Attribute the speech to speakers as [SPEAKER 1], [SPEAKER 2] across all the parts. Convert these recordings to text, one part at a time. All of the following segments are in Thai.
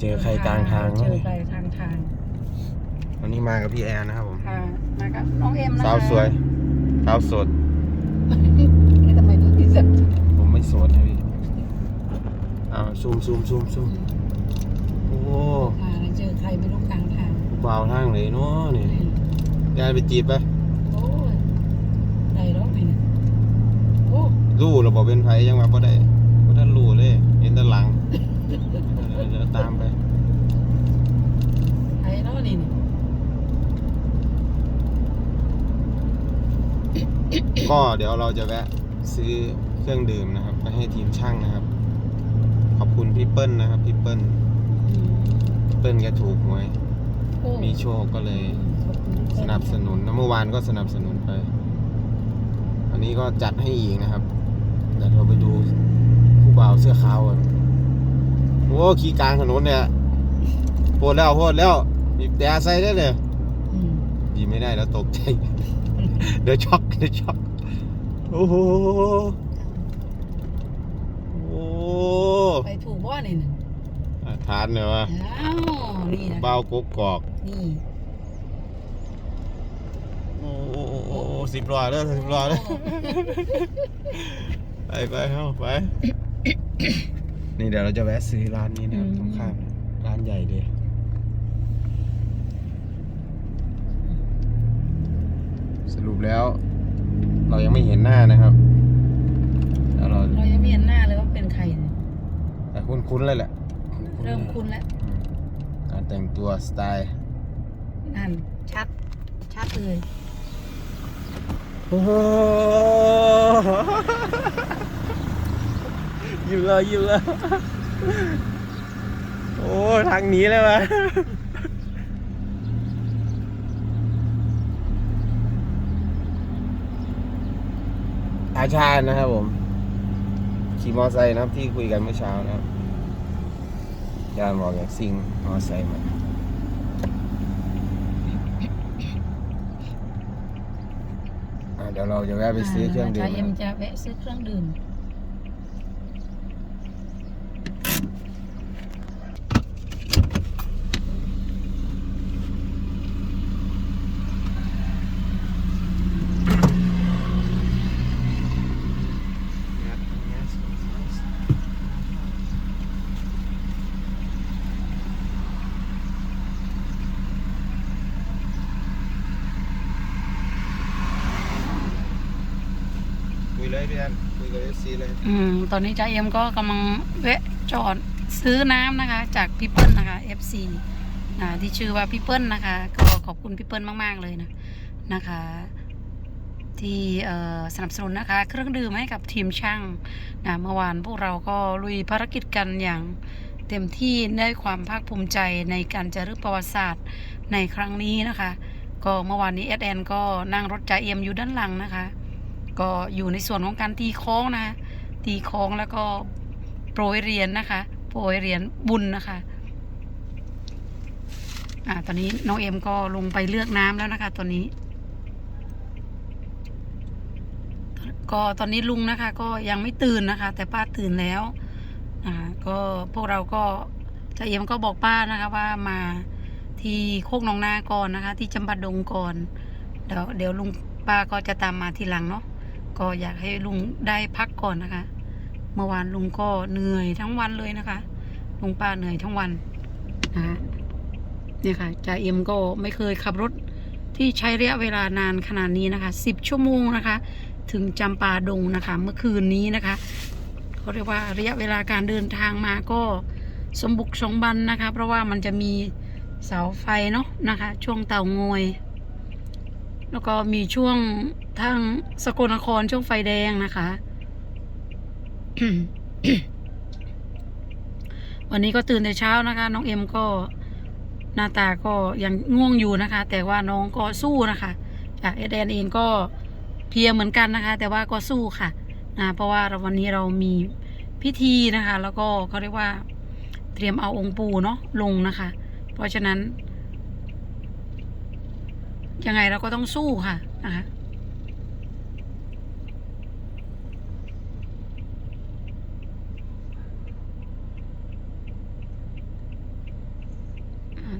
[SPEAKER 1] เจอใครกลางทาง
[SPEAKER 2] เจ
[SPEAKER 1] เล
[SPEAKER 2] อยใครทางทาง
[SPEAKER 1] วันนี้มากับพี่แอนนะครับผม
[SPEAKER 2] ค่ะมากับน้องเอ็มนะคะ
[SPEAKER 1] สาวสวยสาวโสด
[SPEAKER 2] นี่ทำไมถึงที่สุด
[SPEAKER 1] ผมไม่โสดนะพี่อ้าวซูมซูมซูมซูมโอ้
[SPEAKER 2] อ่าเจอใครไม่รู้กลางทาง
[SPEAKER 1] เบาวทางเลยเนาะนี่ยายไปจีบไป
[SPEAKER 2] โอ้ยได้แล้วไหมเนี่ยโอ้
[SPEAKER 1] รู้เราบอกเป็นไผยังมาบ่ได้บ่ทันรู้เลย เห็นแต่หลังเออเดี๋ยวตามไป
[SPEAKER 2] ใครแล้วนี่นี่
[SPEAKER 1] ก็เดี๋ยวเราจะแวะซื้อเครื่องดื่มนะครับไปให้ทีมช่างนะครับ ขอบคุณพี่เปิ้ลนะครับพี่เปิ้ล
[SPEAKER 2] อืม
[SPEAKER 1] พี่เปิ้ลแกถูกหวย
[SPEAKER 2] โอ้
[SPEAKER 1] มีโชคก็เลย
[SPEAKER 2] ขอบคุณ
[SPEAKER 1] สนับสนุนนะเมื่อวานก็สนับสนุนไป อันนี้ก็จัดให้อีกนะครับเดี๋ยวเราไปดูผู้บ่าวเสื้อขาวกันโอ้ขี่กลางถนนเนี่ยโพดแล้วโพดแล้วบีบแต่ใส่ได้เลย
[SPEAKER 2] อืม
[SPEAKER 1] บีบไม่ได้แล้วตกใจเดี๋ยวช็อกเดี๋ยวช็อก โอ้โหโอ้
[SPEAKER 2] ไปถูกบ่นี่น่ะ
[SPEAKER 1] อะทานเนี่ยวะ
[SPEAKER 2] อ้าวนี่นะ
[SPEAKER 1] เบ้ากกกอก
[SPEAKER 2] นี่
[SPEAKER 1] โอ้โอ้โอ้โอ้โอ้สิบล้อเลยสิบล้อเลยไปไปเข้าไป นี่เดี๋ยวเราจะแวะซื้อร้านนี้นะครับตรงข้ามร้านใหญ่ดีสรุปแล้ว เรายังไม่เห็นหน้านะครับแล้วเรา
[SPEAKER 2] เรายังไม่เห็นหน้าเลยว่าเป็นใครเนี่ย
[SPEAKER 1] แต่คุ้นๆเลยแหละๆ
[SPEAKER 2] เริ่มคุ้นแล้ว
[SPEAKER 1] อืมการแต่งตัวสไตล์
[SPEAKER 2] นั่นชัด ชัดเลย
[SPEAKER 1] โอ้โหยิ้มเลยยิ้มเลยโอ้ทางหนี้เลยวะ อาชาญนะครับผม ขี่มอไซค์นะครับที่คุยกันเมื่อเช้านะครับยานบอกอย่างซิงมอไซค์มาอะเดี๋ยวเราจะแวะไปซื้อเครื่องดื่ม
[SPEAKER 2] จ่เอ็ม
[SPEAKER 1] นะครับ
[SPEAKER 2] จะแวะซื้อเครื่องดื่ม
[SPEAKER 1] คุยเลย พี่แอนคุยกับเอฟซีเลย
[SPEAKER 2] อืมตอนนี้จ่าเอ็มก็กำลังแวะจอดซื้อน้ำนะคะ จากพี่เปิ้ลนะคะ FC นะที่ชื่อว่าพี่เปิ้ลนะคะ ก็ขอบคุณพี่เปิ้ลมาก ๆ เลยนะนะคะ ที่สนับสนุนนะคะ เครื่องดื่มให้กับทีมช่างนะเมื่อวานพวกเราก็ลุยภารกิจกันอย่างเต็มที่ได้ความภาคภูมิใจในการจะรึกประวัติศาสตร์ในครั้งนี้นะคะ ก็เมื่อวานนี้เอแอนก็นั่งรถจ่าเอ็มอยู่ด้านหลังนะคะ ก็อยู่ในส่วนของการตีโค้งนะ ตีโค้งแล้วก็โปรยเหรียญนะคะ โปรยเหรียญบุญนะคะอ่าตอนนี้น้องเอ็มก็ลงไปเลือกน้ำแล้วนะคะ ตอนนี้ ก็ตอนนี้ลุงนะคะ ก็ยังไม่ตื่นนะคะ แต่ป้าตื่นแล้วอ่าก็พวกเราก็จ่าเอ็มก็บอกป้านะคะ ว่ามาที่โคกหนองนาก่อนนะคะ ที่จำปาดงก่อนเดี๋ยวเดี๋ยวลุงป้าก็จะตามมาทีหลังเนาะ ก็อยากให้ลุงได้พักก่อนนะคะ เมื่อวานลุงก็เหนื่อยทั้งวันเลยนะคะ ลุงป้าเหนื่อยทั้งวันนะคะเนี่ยค่ะจ่าเอ็มก็ไม่เคยขับรถที่ใช้ระยะเวลานานขนาดนี้นะคะสิบชั่วโมงนะคะ ถึงจำปาดงนะคะ เมื่อคืนนี้นะคะเขาเรียกว่าระยะเวลาการเดินทางมาก็สมบุกสมบันนะคะ เพราะว่ามันจะมีเสาไฟเนาะนะคะ ช่วงเต่างอย แล้วก็มีช่วงทางสกลนครช่วงไฟแดงนะคะ วันนี้ก็ตื่นแต่เช้านะคะ น้องเอ็มก็หน้าตาก็ยังง่วงอยู่นะคะ แต่ว่าน้องก็สู้นะคะจากเอเดนเองก็เพียเหมือนกันนะคะ แต่ว่าก็สู้ค่ะนะเพราะว่าเราวันนี้เรามีพิธีนะคะ แล้วก็เขาเรียกว่าเตรียมเอาองค์ปู่เนาะลงนะคะ เพราะฉะนั้น ยังไงเราก็ต้องสู้ค่ะนะคะ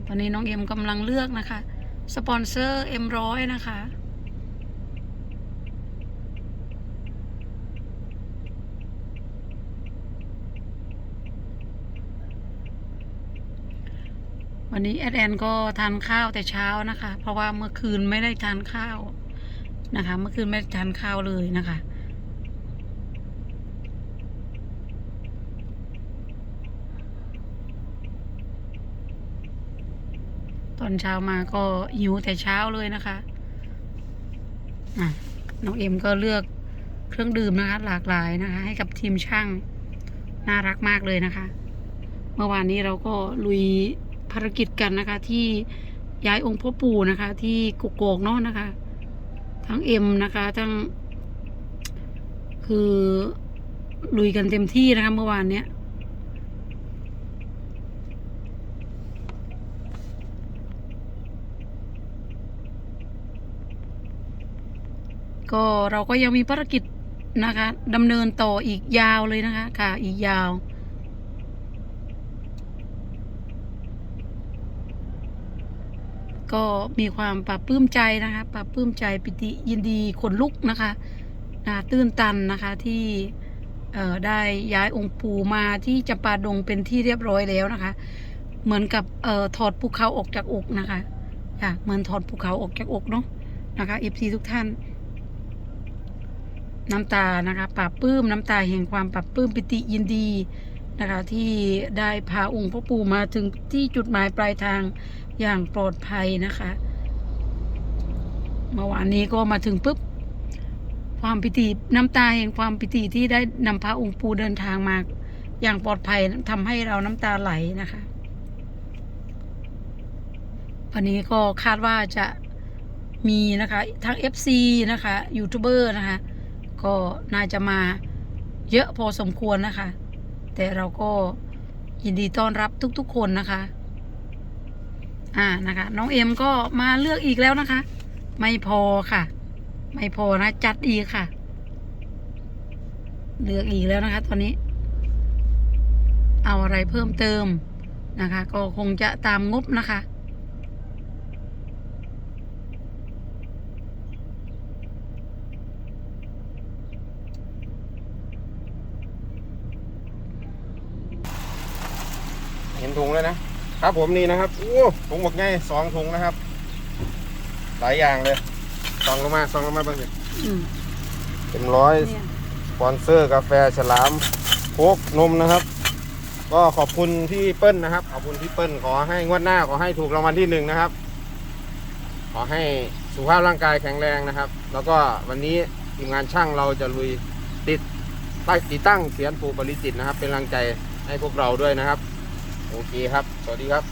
[SPEAKER 2] ตอนนี้น้องเอ็มกำลังเลือกนะคะ สปอนเซอร์เอ็มร้อยนะคะ วันนี้แอดแอนก็ทานข้าวแต่เช้านะคะ เพราะว่าเมื่อคืนไม่ได้ทานข้าวนะคะ เมื่อคืนไม่ได้ทานข้าวเลยนะคะตอนเช้ามาก็หิวแต่เช้าเลยนะคะะน้องเอ็มก็เลือกเครื่องดื่มนะคะ หลากหลายนะคะ ให้กับทีมช่างน่ารักมากเลยนะคะ เมื่อวานนี้เราก็ลุย ภารกิจกันนะคะ ที่ย้ายองค์พ่อปู่นะคะ ที่กุกโกกเนาะนะคะ ทั้งเอ็มนะคะทั้ง คือลุยกันเต็มที่นะคะเมื่อวานเนี้ยก็เราก็ยังมีภารกิจนะคะดำเนินต่ออีกยาวเลยนะคะ ค่ะ อีกยาว ก็มีความปรับปื้มใจนะคะปรับปื้มใจปิติยินดีขนลุกนะคะนะตื้นตันนะคะที่ได้ย้ายองค์ปู่มาที่จำปาดงเป็นที่เรียบร้อยแล้วนะคะ เหมือนกับออถอดภูเขาออกจากอกนะคะค่ะเหมือนถอดภูเขาออกจากอกเนาะนะคะเอฟซีทุกท่าน น้ำตานะคะปราบปื้มน้ำตาแห่งความปราบปื้มปิติยินดี นะคะที่ได้พาองค์พ่อปู่มาถึงที่จุดหมายปลายทางอย่างปลอดภัยนะคะเมื่อวานนี้ก็มาถึงปุ๊บความปิติน้ำตาแห่งความปิติที่ได้นำพระองค์ปู่เดินทางมาอย่างปลอดภัยทำให้เราน้ำตาไหลนะคะวันนี้ก็คาดว่าจะมีนะคะทั้ง FC นะคะยูทูบเบอร์นะคะ ก็น่าจะมาเยอะพอสมควรนะคะ แต่เราก็ยินดีต้อนรับทุก ๆ คนนะคะ อ่านะคะ น้องเอ็มก็มาเลือกอีกแล้วนะคะ ไม่พอค่ะ ไม่พอนะจัดอีกค่ะ เลือกอีกแล้วนะคะ ตอนนี้ เอาอะไรเพิ่มเติมนะคะ ก็คงจะตามงบนะคะ
[SPEAKER 1] ถุงแล้วนะครับผมนี่นะครับโอ้ถุงหมดไงสองถุงนะครับ หลายอย่างเลยซองลงมาซองลงมาบ้างสิ
[SPEAKER 2] อืม
[SPEAKER 1] เต็มร้อย
[SPEAKER 2] เนี่ย
[SPEAKER 1] สปอนเซอร์กาแฟฉลามโค้กนมนะครับ ก็ขอบคุณพี่เปิ้ลนะครับ ขอบคุณพี่เปิ้ลขอให้งวดหน้าขอให้ถูกรางวัลที่หนึ่งนะครับ ขอให้สุขภาพร่างกายแข็งแรงนะครับ แล้วก็วันนี้ทีมงานช่างเราจะลุยติดตั้งติดตั้งเสียนปูปริจิตรนะครับ เป็นกำลังใจให้พวกเราด้วยนะครับ โอเคครับ สวัสดีครับ